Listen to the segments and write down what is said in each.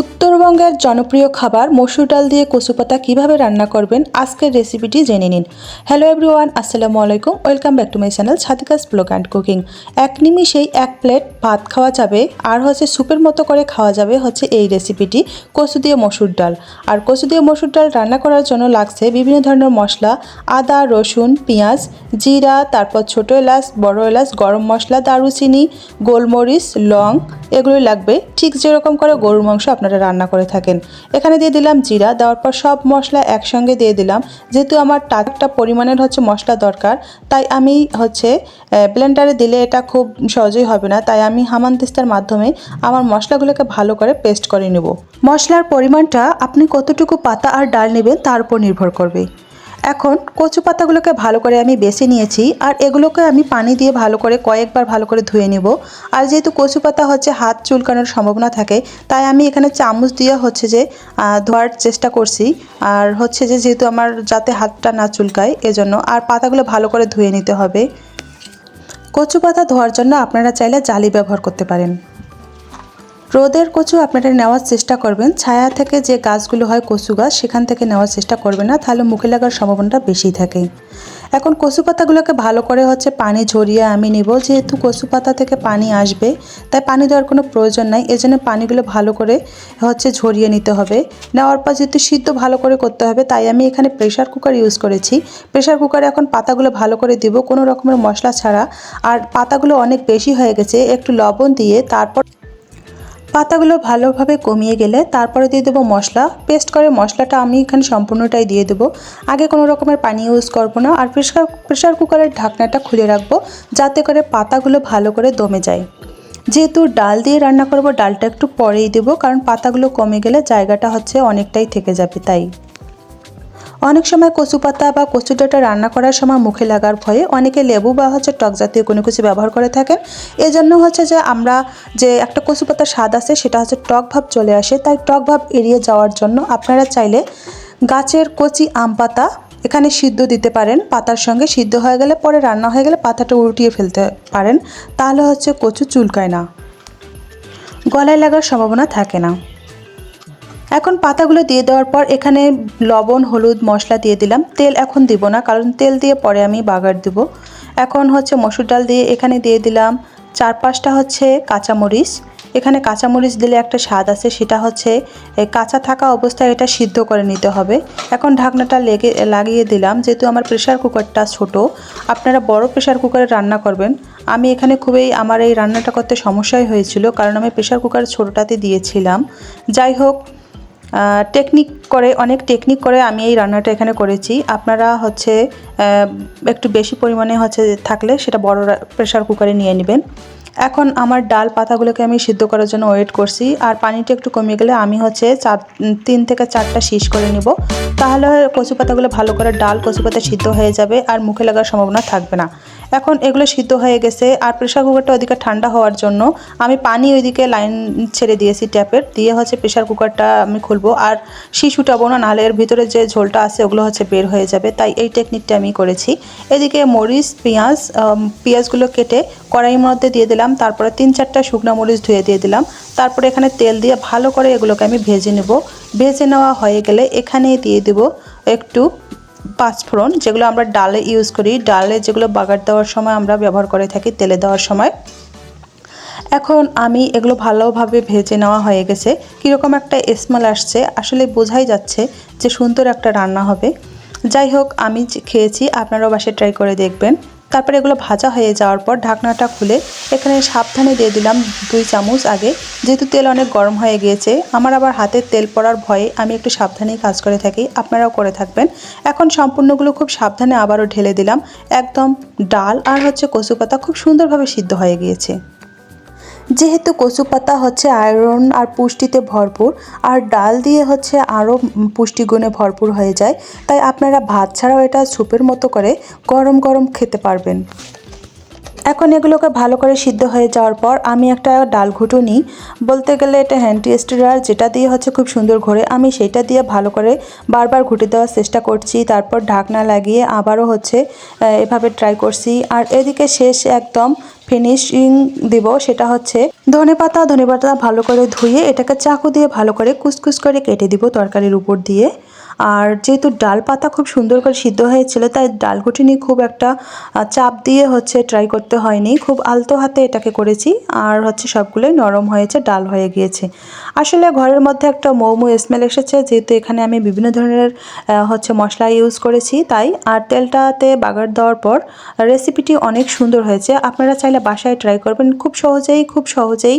উত্তরবঙ্গের জনপ্রিয় খাবার মসুর ডাল দিয়ে কচু পাতা কীভাবে রান্না করবেন? আজকের রেসিপিটি জেনে নিন। হ্যালো এভরিওয়ান আসসালামু আলাইকুম। Welcome back to my channel ছাতিকাস blog and cooking এক নিমিষেই এক প্লেট ভাত খাওয়া যাবে, আর হচ্ছে স্যুপের মতো করে খাওয়া যাবে হচ্ছে এই রেসিপিটি কচু দিয়ে মসুর ডাল। আর কচু দিয়ে মসুর ডাল রান্না করার জন্য লাগছে বিভিন্ন ধরনের মশলা, আদা, রসুন, পেঁয়াজ, জিরা, তারপর ছোটো এলাচ, বড় এলাচ, গরম মশলা, দারুচিনি, গোলমরিচ, লং এগুলো লাগবে। ঠিক যেরকম করে গরুর মাংস আপনারা রান্না করে থাকেন। এখানে দিয়ে দিলাম জিরা, দেওয়ার পর সব মশলা একসঙ্গে দিয়ে দিলাম। যেহেতু আমার টাটকা পরিমাণের হচ্ছে মশলা দরকার, তাই আমি হচ্ছে ব্লেন্ডারে দিলে এটা খুব সহজেই হবে না। তাই আমি হামানদিস্তার মাধ্যমে আমার মশলাগুলোকে ভালো করে পেস্ট করে নেব। মশলার পরিমাণটা আপনি কতটুকু পাতা আর ডাল নেবেন তার উপর নির্ভর করবে। এখন কচু পাতাগুলোকে ভালো করে আমি বেছে নিয়েছি আর এগুলোকে আমি পানি দিয়ে ভালো করে কয়েকবার ভালো করে ধুয়ে নেব। আর যেহেতু কচু পাতা হচ্ছে হাত চুলকানোর সম্ভাবনা থাকে, তাই আমি এখানে চামচ দিয়ে হচ্ছে যে ধোয়ার চেষ্টা করছি। আর হচ্ছে যে, যেহেতু আমার যাতে হাতটা না চুলকায়, এজন্য আর পাতাগুলো ভালো করে ধুয়ে নিতে হবে। কচু পাতা ধোয়ার জন্য আপনারা চাইলে জালি ব্যবহার করতে পারেন। রোদের কচু আপনারা নেওয়ার চেষ্টা করবেন। ছায়া থেকে যে গাছগুলো হয় কচু গাছ, সেখান থেকে নেওয়ার চেষ্টা করবেন না, তাহলে মুখে লাগার সম্ভাবনাটা বেশি থাকে। এখন কচু পাতাগুলোকে ভালো করে হচ্ছে পানি ঝরিয়ে আমি নেব। যেহেতু কচু পাতা থেকে পানি আসবে, তাই পানি দেওয়ার কোনো প্রয়োজন নাই। এজন্য পানিগুলো ভালো করে হচ্ছে ঝরিয়ে নিতে হবে। নেওয়ার পর যেহেতু সিদ্ধ ভালো করে করতে হবে, তাই আমি এখানে প্রেশার কুকার ইউজ করেছি। প্রেশার কুকারে এখন পাতাগুলো ভালো করে দিব। কোনো রকমের মশলা ছাড়া। আর পাতাগুলো অনেক বেশি হয়ে গেছে, একটু লবণ দিয়ে তারপর পাতাগুলো ভালোভাবে কমিয়ে গেলে তারপরে দিয়ে দেবো মশলা। পেস্ট করে মশলাটা আমি এখানে সম্পূর্ণটাই দিয়ে দেবো। আগে কোনো রকমের পানি ইউজ করব না। আর প্রেশার প্রেশার কুকারের ঢাকনাটা খুলে রাখব যাতে করে পাতাগুলো ভালো করে দমে যায়। যেহেতু ডাল দিয়ে রান্না করব, ডালটা একটু পরেই দেবো কারণ পাতাগুলো কমে গেলে জায়গাটা হচ্ছে অনেকটাই থেকে যাবে, তাই। অনেক সময় কচু পাতা বা কচু ডাঁটা রান্না করার সময় মুখে লাগার ভয়ে অনেকে লেবু বা হচ্ছে টক জাতীয় কোনো কিছু ব্যবহার করে থাকেন। এজন্য হচ্ছে যে আমরা যে একটা কচু পাতার স্বাদ আছে সেটা হচ্ছে টক ভাব চলে আসে। তাই টক ভাব এড়িয়ে যাওয়ার জন্য আপনারা চাইলে গাছের কচি আম পাতা এখানে সিদ্ধ দিতে পারেন। পাতার সঙ্গে সিদ্ধ হয়ে গেলে পরে রান্না হয়ে গেলে পাতাটা উল্টিয়ে ফেলতে পারেন। তাহলে হচ্ছে কচু চুলকায় না। গলায় লাগার সম্ভাবনা থাকে না। এখন পাতাগুলো দিয়ে দেওয়ার পর এখানে লবণ, হলুদ মশলা দিয়ে দিলাম। তেল এখন দিব না, কারণ তেল দিয়ে পরে আমি বাগার দিব। এখন হচ্ছে মসুর ডাল দিয়ে এখানে দিয়ে দিলাম চার পাঁচটা হচ্ছে কাঁচামরিচ। এখানে কাঁচামরিচ দিলে একটা স্বাদ আছে, সেটা হচ্ছে কাঁচা থাকা অবস্থায় এটা সিদ্ধ করে নিতে হবে। এখন ঢাকনাটা লেগে, লাগিয়ে দিলাম, যেহেতু আমার প্রেশার কুকারটা ছোট, আপনারা বড় প্রেশার কুকারে রান্না করবেন। আমি এখানে খুবই, আমার এই রান্নাটা করতে সমস্যাই হয়েছিল, কারণ আমি প্রেশার কুকার ছোটোটাতে দিয়েছিলাম। যাই হোক টেকনিক করে, অনেক টেকনিক করে আমি এই রান্নাটা এখানে করেছি। আপনারা হচ্ছে একটু বেশি পরিমাণে হচ্ছে থাকলে সেটা বড় প্রেশার কুকারে নিয়ে নেবেন। এখন আমার ডাল পাতাগুলোকে আমি সিদ্ধ করার জন্য ওয়েট করছি। আর পানিটা একটু কমে গেলে আমি হচ্ছে চার তিন থেকে চারটা শীষ করে নিব। তাহলে কচু পাতাগুলো ভালো করে, ডাল কচু পাতা সিদ্ধ হয়ে যাবে আর মুখে লাগার সম্ভাবনা থাকবে না। এখন এগুলো সিদ্ধ হয়ে গেছে আর প্রেশার কুকারটা ওদিকে ঠান্ডা হওয়ার জন্য আমি পানি ওইদিকে লাইন ছেড়ে দিয়েছি ট্যাপের দিয়ে হচ্ছে প্রেশার কুকারটা আমি খুলবো। আর শীষ উঠাবো না, নাহলে এর ভিতরে যে ঝোলটা আছে ওগুলো হচ্ছে বের হয়ে যাবে, তাই এই টেকনিকটা আমি করেছি। এদিকে মরিচ, পেঁয়াজ পেঁয়াজগুলো কেটে কড়াইয়ের মধ্যে দিয়ে দিলাম, তারপরে তিন চারটা শুকনো মরিচ ধুয়ে দিয়ে দিলাম, তারপরে এখানে তেল দিয়ে ভালো করে এগুলোকে আমি ভেজে নেব। ভেজে নেওয়া হয়ে গেলে এখানে দিয়ে দেব একটু পাঁচফোড়ন, যেগুলো আমরা ডালে ইউজ করি। ডালে যেগুলো বাগার দেওয়ার সময় আমরা ব্যবহার করে থাকি, তেলে দেওয়ার সময়। এখন আমি এগুলো ভালোভাবে ভেজে নেওয়া হয়ে গেছে। কীরকম একটা স্মেল আসছে, আসলে বোঝাই যাচ্ছে যে সুন্দর একটা রান্না হবে। যাই হোক, আমি খেয়েছি, আপনারাও বাসায় ট্রাই করে দেখবেন। তারপরে এগুলো ভাজা হয়ে যাওয়ার পর ঢাকনাটা খুলে এখানে সাবধানে দিয়ে দিলাম দুই চামচ আগে। যেহেতু তেল অনেক গরম হয়ে গিয়েছে, আমার আবার হাতে তেল পড়ার ভয়ে আমি একটু সাবধানেই কাজ করে থাকি। আপনারাও করে থাকবেন। এখন সম্পূর্ণগুলো খুব সাবধানে আবারও ঢেলে দিলাম। একদম ডাল আর হচ্ছে কচু পাতা খুব সুন্দরভাবে সিদ্ধ হয়ে গিয়েছে। যেহেতু কচু পাতা হচ্ছে আয়রন আর পুষ্টিতে ভরপুর, আর ডাল দিয়ে হচ্ছে আরও পুষ্টিগুণে ভরপুর হয়ে যায়, তাই আপনারা ভাত ছাড়াও এটা স্যুপের মতো করে গরম গরম খেতে পারবেন। এখন এগুলোকে ভালো করে সিদ্ধ হয়ে যাওয়ার পর আমি একটা ডাল ঘুটুনি বলতে গেলে এটা হ্যান্ড স্টিরার যেটা দিয়ে হচ্ছে খুব সুন্দর ঘোরে। আমি সেটা দিয়ে ভালো করে বারবার ঘুটে দেওয়ার চেষ্টা করছি, তারপর ঢাকনা লাগিয়ে আবারও হচ্ছে এভাবে ট্রাই করছি। আর এদিকে শেষ একদম ফিনিশিং দিব, সেটা হচ্ছে ধনে পাতা ধনে পাতা ভালো করে ধুয়ে এটাকে চাকু দিয়ে ভালো করে কুচকুচ করে কেটে দিব তরকারির উপর দিয়ে। আর যেহেতু ডাল পাতা খুব সুন্দর করে সিদ্ধ হয়েছিল, তাই ডাল ঘুটিনি খুব একটা চাপ দিয়ে হচ্ছে ট্রাই করতে হয়নি। খুব আলতো হাতে এটাকে করেছি আর হচ্ছে সবগুলোই নরম হয়েছে, ডাল হয়ে গিয়েছে। আসলে ঘরের মধ্যে একটা মৌমু স্মেল এসেছে, যেহেতু এখানে আমি বিভিন্ন ধরনের হচ্ছে মশলা ইউজ করেছি, তাই আর তেলটাতে বাগার দেওয়ার পর রেসিপিটি অনেক সুন্দর হয়েছে। আপনারা চাইলে বাসায় ট্রাই করবেন, খুব সহজেই খুব সহজেই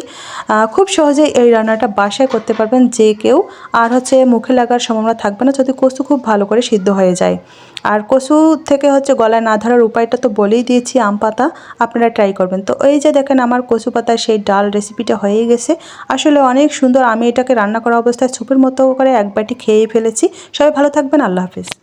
খুব সহজেই এই রান্নাটা বাসায় করতে পারবেন যে কেউ, আর হচ্ছে মুখে লাগার সম্ভাবনা থাকবে না। যদি কচু খুব ভালো করে সিদ্ধ হয়ে যায়। আর কচু থেকে হচ্ছে গলায় না ধরার উপায়টা তো বলেই দিয়েছি, আম পাতা আপনারা ট্রাই করবেন। তো এই যে দেখেন আমার কচু পাতার সেই ডাল রেসিপিটা হয়ে গেছে। আসলে অনেক সুন্দর আমি এটাকে রান্না করা অবস্থায় সুপের মতো করে এক বাটি খেয়ে ফেলেছি। সবাই ভালো থাকবেন, আল্লাহ হাফিজ।